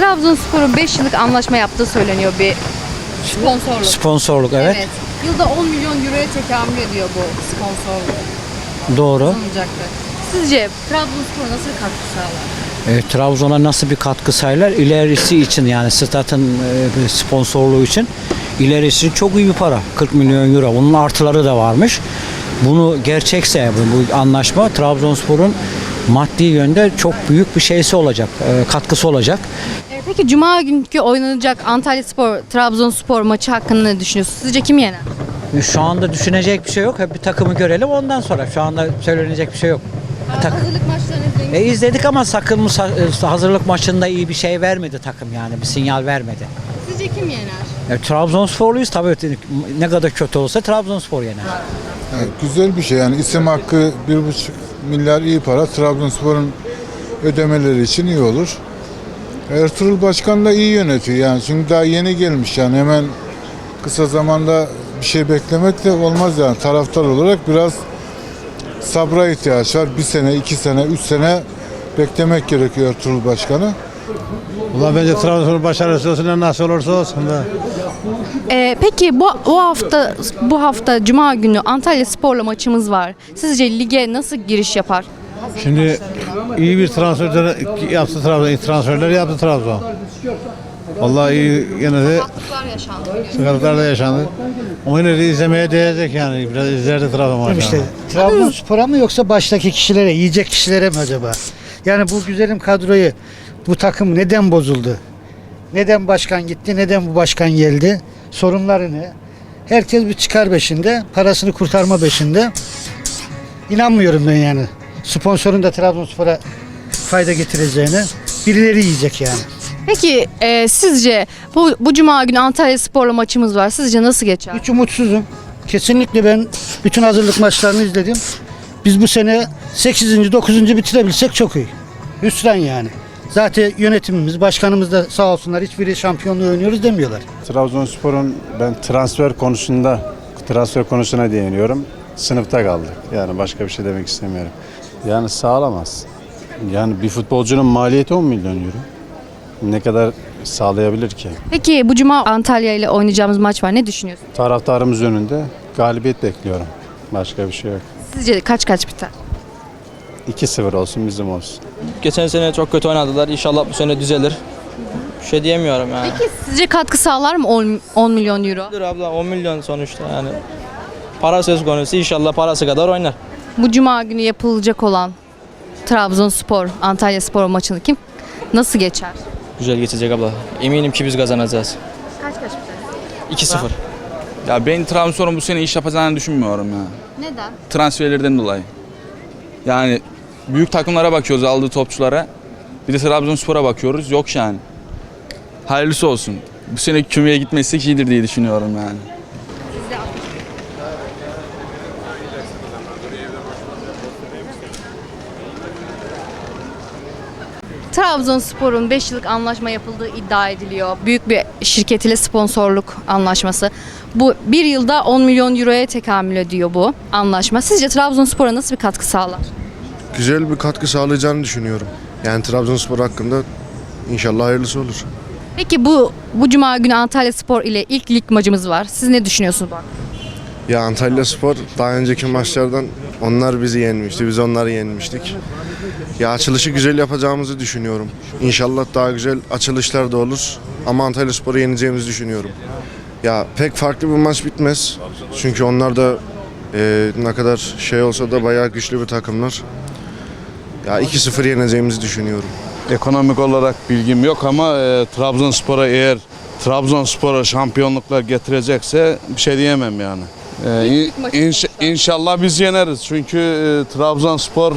Trabzonspor'un 5 yıllık anlaşma yaptığı söyleniyor bir sponsorluk. Sponsorluk evet. Yılda 10 milyon euroya tekamül ediyor bu sponsorluk. Doğru. Sizce Trabzonspor nasıl bir katkı sağlar? E, Trabzon'a nasıl bir katkı sağlar? İlerisi için yani statın e, sponsorluğu için ilerisi için çok iyi bir para. 40 milyon euro. Bunun artıları da varmış. Bunu gerçekse bu, bu anlaşma Trabzonspor'un maddi yönde çok büyük bir şeysi olacak, e, katkısı olacak. E, peki Cuma günkü oynanacak Antalya Spor, Trabzonspor maçı hakkında ne düşünüyorsunuz? Sizce kim yener? Şu anda düşünecek bir şey yok. Hep bir takımı görelim ondan sonra. Şu anda söylenecek bir şey yok. Tak- Hazırlık maçlarını izleyin. E, izledik ama sakın e, hazırlık maçında iyi bir şey vermedi takım yani bir sinyal vermedi. Sizce kim yener? E, Trabzonsporluyuz tabii ne kadar kötü olsa Trabzonspor yener. Evet, güzel bir şey yani isim hakkı bir buçuk milyar iyi para Trabzonspor'un ödemeleri için iyi olur. Ertuğrul Başkan da iyi yönetiyor yani çünkü daha yeni gelmiş yani hemen kısa zamanda bir şey beklemek de olmaz yani taraftar olarak biraz sabra ihtiyaç var. Bir sene, iki sene, üç sene beklemek gerekiyor Ertuğrul Başkan'ı. Ulan bence Trabzonspor başarısı olsun nasıl olursa olsun da. E, peki bu bu hafta bu hafta Cuma günü Antalya Spor'la maçımız var. Sizce lige nasıl giriş yapar? Şimdi iyi bir transfer yaptı Trabzon, iyi transferler yaptı Trabzon. Vallahi iyi yine de sıkıntılar da yaşandı. Ama yine de izlemeye değecek yani. Biraz izlerdi Trabzon maçını. İşte Trabzonspor'a mı yoksa baştaki kişilere, yiyecek kişilere mi acaba? Yani bu güzelim kadroyu, bu takım neden bozuldu? Neden başkan gitti, neden bu başkan geldi? Sorunları ne? Herkes bir çıkar peşinde, parasını kurtarma peşinde. İnanmıyorum ben yani. Sponsorun da Trabzonspor'a fayda getireceğine. Birileri yiyecek yani. Peki e, sizce bu, bu Cuma günü Antalya Spor'la maçımız var. Sizce nasıl geçer? Hiç umutsuzum. Kesinlikle ben bütün hazırlık maçlarını izledim. Biz bu sene 8. 9. bitirebilsek çok iyi. Hüsran yani. Zaten yönetimimiz, başkanımız da sağ olsunlar hiçbiri şampiyonluğu oynuyoruz demiyorlar. Trabzonspor'un ben transfer konusunda transfer konusuna değiniyorum. Sınıfta kaldık. Yani başka bir şey demek istemiyorum. Yani sağlamaz. Yani bir futbolcunun maliyeti 10 milyon euro. Ne kadar sağlayabilir ki? Peki bu Cuma Antalya ile oynayacağımız maç var. Ne düşünüyorsun? Taraftarımız önünde galibiyet bekliyorum. Başka bir şey yok. Sizce kaç kaç biter? 2-0 olsun bizim olsun. Geçen sene çok kötü oynadılar. İnşallah bu sene düzelir. Bir şey diyemiyorum yani. Peki sizce katkı sağlar mı 10, 10 milyon euro? Dur abla 10 milyon sonuçta yani. Para söz konusu inşallah parası kadar oynar. Bu Cuma günü yapılacak olan Trabzonspor, Antalya Spor maçını kim nasıl geçer? Güzel geçecek abla. Eminim ki biz kazanacağız. Kaç kaç biter? 2-0. Ya ben Trabzonspor'un bu sene iş yapacağını düşünmüyorum ya. Neden? Transferlerden dolayı. Yani büyük takımlara bakıyoruz aldığı topçulara. Bir de Trabzonspor'a bakıyoruz. Yok yani. Hayırlısı olsun. Bu sene kümeye gitmezsek iyidir diye düşünüyorum yani. Trabzonspor'un 5 yıllık anlaşma yapıldığı iddia ediliyor. Büyük bir şirket ile sponsorluk anlaşması. Bu bir yılda 10 milyon euroya tekamül ediyor bu anlaşma. Sizce Trabzonspor'a nasıl bir katkı sağlar? güzel bir katkı sağlayacağını düşünüyorum. Yani Trabzonspor hakkında inşallah hayırlısı olur. Peki bu bu cuma günü Antalya Spor ile ilk lig maçımız var. Siz ne düşünüyorsunuz bu hakkında? Ya Antalya Spor daha önceki maçlardan onlar bizi yenmişti, biz onları yenmiştik. Ya açılışı güzel yapacağımızı düşünüyorum. İnşallah daha güzel açılışlar da olur. Ama Antalya Spor'u yeneceğimizi düşünüyorum. Ya pek farklı bir maç bitmez. Çünkü onlar da e, ne kadar şey olsa da bayağı güçlü bir takımlar. Ya 2-0 yeneceğimizi düşünüyorum. Ekonomik olarak bilgim yok ama e, Trabzonspor'a eğer Trabzonspor'a şampiyonluklar getirecekse bir şey diyemem yani. E, in- inş- inşallah biz yeneriz çünkü e, Trabzonspor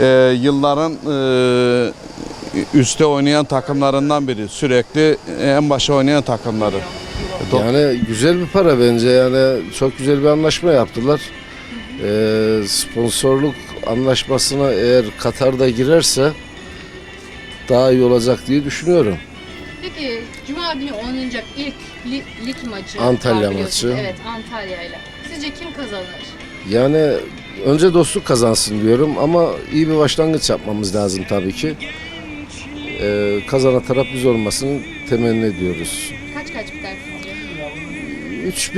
e, yılların e, üstte oynayan takımlarından biri. Sürekli en başa oynayan takımları. Do- Yani güzel bir para bence yani çok güzel bir anlaşma yaptılar. Ee, sponsorluk anlaşmasına eğer Katar'da girerse daha iyi olacak diye düşünüyorum. Peki cuma günü oynanacak ilk lig, lig maçı. Antalya maçı. Evet Antalya ile. Sizce kim kazanır? Yani önce dostluk kazansın diyorum ama iyi bir başlangıç yapmamız lazım tabii ki. e, kazanan taraf biz olmasını temenni ediyoruz. Kaç kaç biter sizce?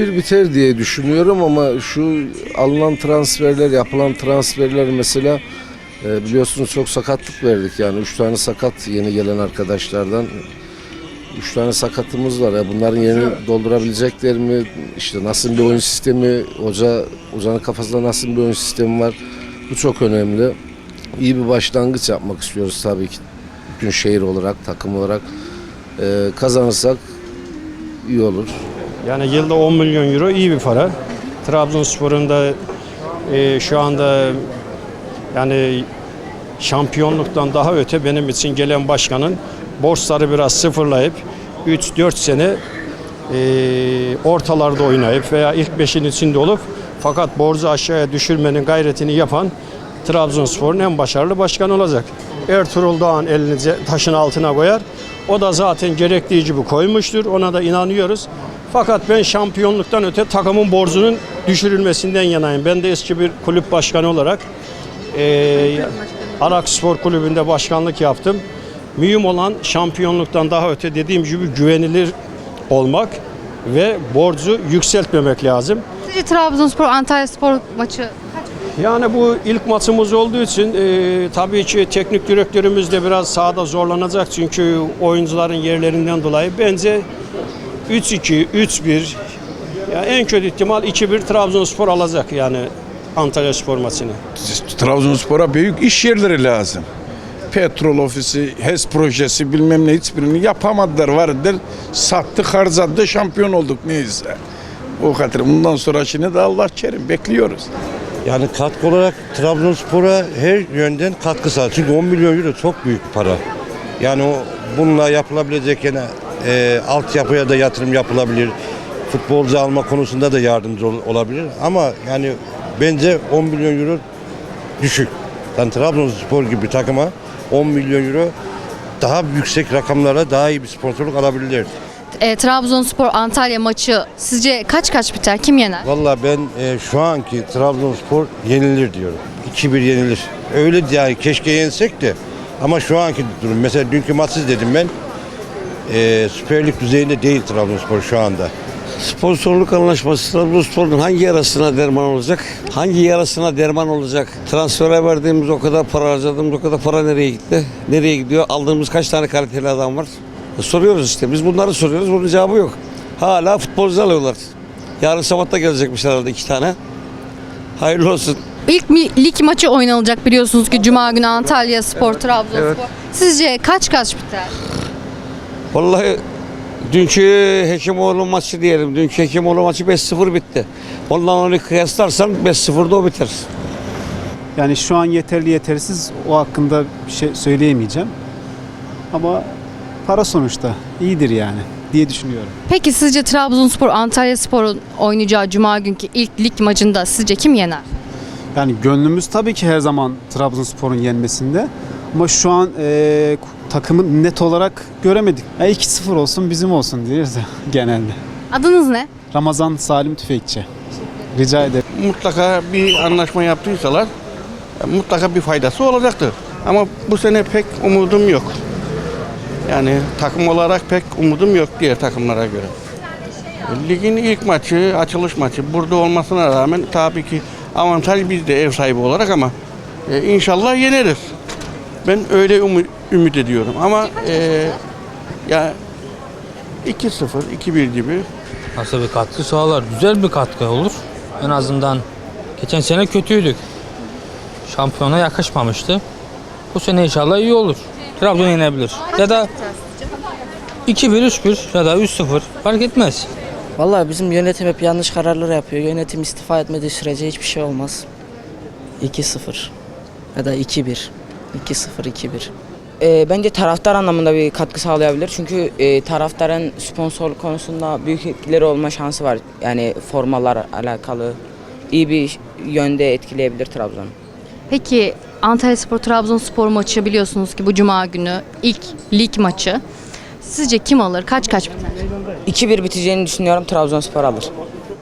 3-1 biter diye düşünüyorum ama şu alınan transferler, yapılan transferler mesela e, biliyorsunuz çok sakatlık verdik yani 3 tane sakat yeni gelen arkadaşlardan. 3 tane sakatımız var. Ya bunların yerini doldurabilecekler mi? İşte nasıl bir oyun sistemi, hoca hocanın kafasında nasıl bir oyun sistemi var? Bu çok önemli. İyi bir başlangıç yapmak istiyoruz tabii ki. Bütün şehir olarak, takım olarak. E, kazanırsak iyi olur. Yani yılda 10 milyon euro iyi bir para. Trabzonspor'un da e, şu anda yani şampiyonluktan daha öte benim için gelen başkanın borçları biraz sıfırlayıp 3-4 sene e, ortalarda oynayıp veya ilk beşin içinde olup fakat borcu aşağıya düşürmenin gayretini yapan Trabzonspor'un en başarılı başkanı olacak. Ertuğrul Doğan elini taşın altına koyar. O da zaten gerektiği gibi koymuştur. Ona da inanıyoruz. Fakat ben şampiyonluktan öte takımın borcunun düşürülmesinden yanayım. Ben de eski bir kulüp başkanı olarak e, Arak Spor Kulübü'nde başkanlık yaptım. Mühim olan şampiyonluktan daha öte dediğim gibi güvenilir olmak ve borcu yükseltmemek lazım. Sizce Trabzonspor Antalya Spor maçı Yani bu ilk maçımız olduğu için e, tabii ki teknik direktörümüz de biraz sahada zorlanacak çünkü oyuncuların yerlerinden dolayı bence 3-2, 3-1 ya en kötü ihtimal 2-1 Trabzonspor alacak yani Antalya Spor maçını. Trabzonspor'a büyük iş yerleri lazım. Petrol ofisi, HES projesi bilmem ne hiçbirini yapamadılar vardır. Sattık harcadı şampiyon olduk neyse. O kadar. Bundan sonra şimdi de Allah kerim bekliyoruz. Yani katkı olarak Trabzonspor'a her yönden katkı sağlar. Çünkü 10 milyon euro çok büyük para. Yani o bununla yapılabilecek yine e, altyapıya da yatırım yapılabilir. Futbolcu alma konusunda da yardımcı ol- olabilir. Ama yani bence 10 milyon euro düşük. Yani Trabzonspor gibi takıma 10 milyon euro daha yüksek rakamlara daha iyi bir sponsorluk alabilirler. e, Trabzonspor Antalya maçı sizce kaç kaç biter? Kim yener? Valla ben e, şu anki Trabzonspor yenilir diyorum. 2-1 yenilir. Öyle yani keşke yensek de. Ama şu anki durum mesela dünkü maçı dedim ben. E, Süper Lig düzeyinde değil Trabzonspor şu anda. Sponsorluk anlaşması Trabzonspor'un hangi yarasına derman olacak? Hangi yarasına derman olacak? Transfere verdiğimiz o kadar para harcadığımız o kadar para nereye gitti? Nereye gidiyor? Aldığımız kaç tane kaliteli adam var? E, Soruyoruz işte. Biz bunları soruyoruz. Bunun cevabı yok. Hala futbolcu alıyorlar. Yarın sabah da gelecekmiş herhalde iki tane. Hayırlı olsun. İlk mi- lig maçı oynanacak biliyorsunuz ki Cuma günü Antalya Spor Trabzonspor. Evet. Sizce kaç kaç biter? Vallahi dünkü Hekimoğlu maçı diyelim. Dünkü Hekimoğlu maçı 5-0 bitti. Ondan onu kıyaslarsan 5-0'da o biter. Yani şu an yeterli yetersiz o hakkında bir şey söyleyemeyeceğim. Ama para sonuçta iyidir yani diye düşünüyorum. Peki sizce Trabzonspor Antalya Spor'un oynayacağı Cuma günkü ilk lig maçında sizce kim yener? Yani gönlümüz tabii ki her zaman Trabzonspor'un yenmesinde. Ama şu an eee takımı net olarak göremedik. Ya 2-0 olsun bizim olsun diyoruz ya genelde. Adınız ne? Ramazan Salim Tüfekçi. Rica ederim. Mutlaka bir anlaşma yaptıysalar mutlaka bir faydası olacaktır. Ama bu sene pek umudum yok. Yani takım olarak pek umudum yok diğer takımlara göre. Ligin ilk maçı, açılış maçı burada olmasına rağmen tabii ki avantaj bizde ev sahibi olarak ama e, inşallah yeneriz. Ben öyle ümi- ümit ediyorum ama e, ya 2-0, 2-1 gibi Nasıl bir katkı sağlar? Güzel bir katkı olur. En azından geçen sene kötüydük. Şampiyona yakışmamıştı. Bu sene inşallah iyi olur. Trabzon yenebilir. Ya da 2-1, 3-1 ya da 3-0 fark etmez. Vallahi bizim yönetim hep yanlış kararlar yapıyor. Yönetim istifa etmediği sürece hiçbir şey olmaz. 2-0 ya da 2-1. 2-0, 2-1. Ee, bence taraftar anlamında bir katkı sağlayabilir. Çünkü e, taraftarın sponsorluk konusunda büyük etkileri olma şansı var. Yani formalar alakalı iyi bir yönde etkileyebilir Trabzon. Peki Antalya Spor Trabzonspor maçı biliyorsunuz ki bu Cuma günü ilk lig maçı. Sizce kim alır? Kaç kaç biter? 2-1 biteceğini düşünüyorum. Trabzonspor alır.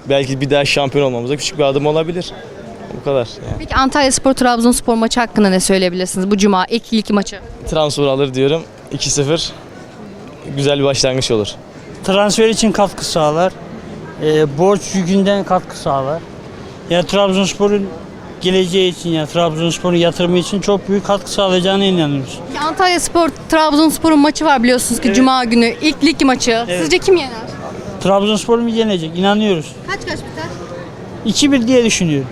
Belki bir daha şampiyon olmamıza küçük bir adım olabilir. Bu kadar. Yani. Peki Antalya Spor Trabzonspor maçı hakkında ne söyleyebilirsiniz? Bu Cuma ilk lig maçı. Transfer alır diyorum. 2-0 güzel bir başlangıç olur. transfer için katkı sağlar. E, borç yükünden katkı sağlar. Yani Trabzonspor'un geleceği için yani Trabzonspor'un yatırımı için çok büyük katkı sağlayacağına inanıyoruz. Antalya Spor, Trabzonspor'un maçı var biliyorsunuz ki Cuma günü. ilk lig maçı. Evet. Sizce kim yener? Trabzonspor mu yenecek? İnanıyoruz. Kaç kaç biter? 2-1 diye düşünüyorum.